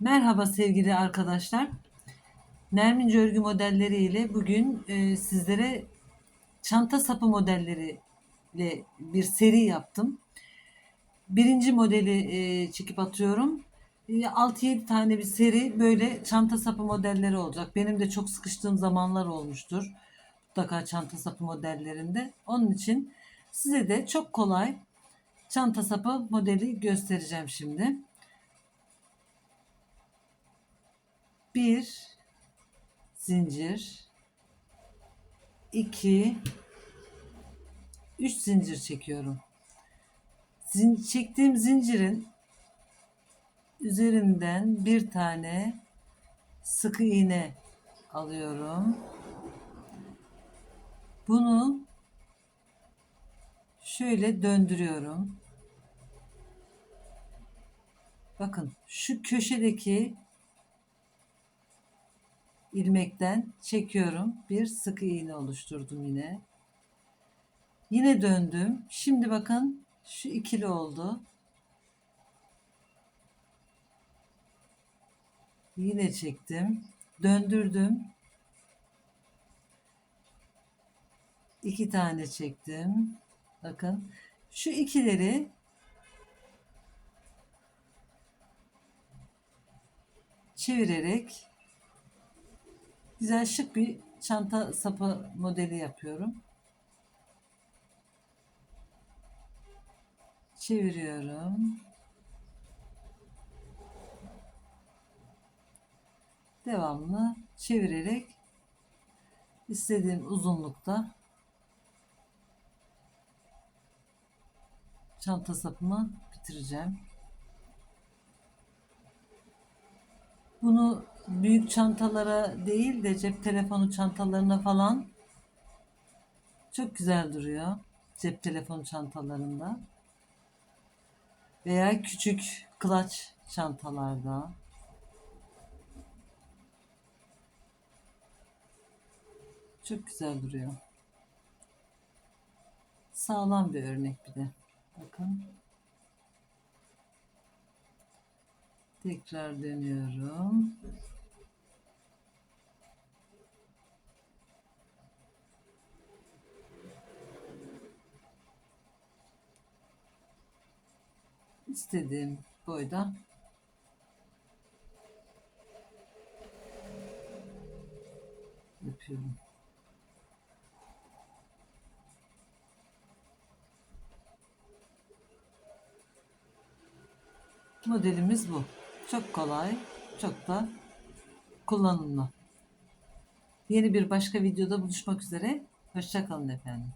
Merhaba sevgili arkadaşlar. Nermince örgü modelleri ile bugün e, sizlere çanta sapı modelleri ile bir seri yaptım. Birinci modeli e, çekip atıyorum. E, 6-7 tane bir seri böyle çanta sapı modelleri olacak. Benim de çok sıkıştığım zamanlar olmuştur. Mutlaka çanta sapı modellerinde. Onun için size de çok kolay çanta sapı modeli göstereceğim şimdi. Bir zincir iki üç zincir çekiyorum. Zin çektiğim zincirin üzerinden bir tane sıkı iğne alıyorum. Bunu şöyle döndürüyorum. Bakın şu köşedeki ilmekten çekiyorum. Bir sık iğne oluşturdum yine. Yine döndüm. Şimdi bakın şu ikili oldu. Yine çektim. Döndürdüm. iki tane çektim. Bakın şu ikileri çevirerek güzel şık bir çanta sapı modeli yapıyorum. Çeviriyorum. Devamlı çevirerek istediğim uzunlukta çanta sapımı bitireceğim. Bunu büyük çantalara değil de cep telefonu çantalarına falan çok güzel duruyor. Cep telefonu çantalarında. Veya küçük klaç çantalarda. Çok güzel duruyor. Sağlam bir örnek bir de. Bakın. Tekrar dönüyorum. İstediğim boyda yapıyorum. Modelimiz bu. Çok kolay, çok da kullanımlı. Yeni bir başka videoda buluşmak üzere. Hoşçakalın efendim.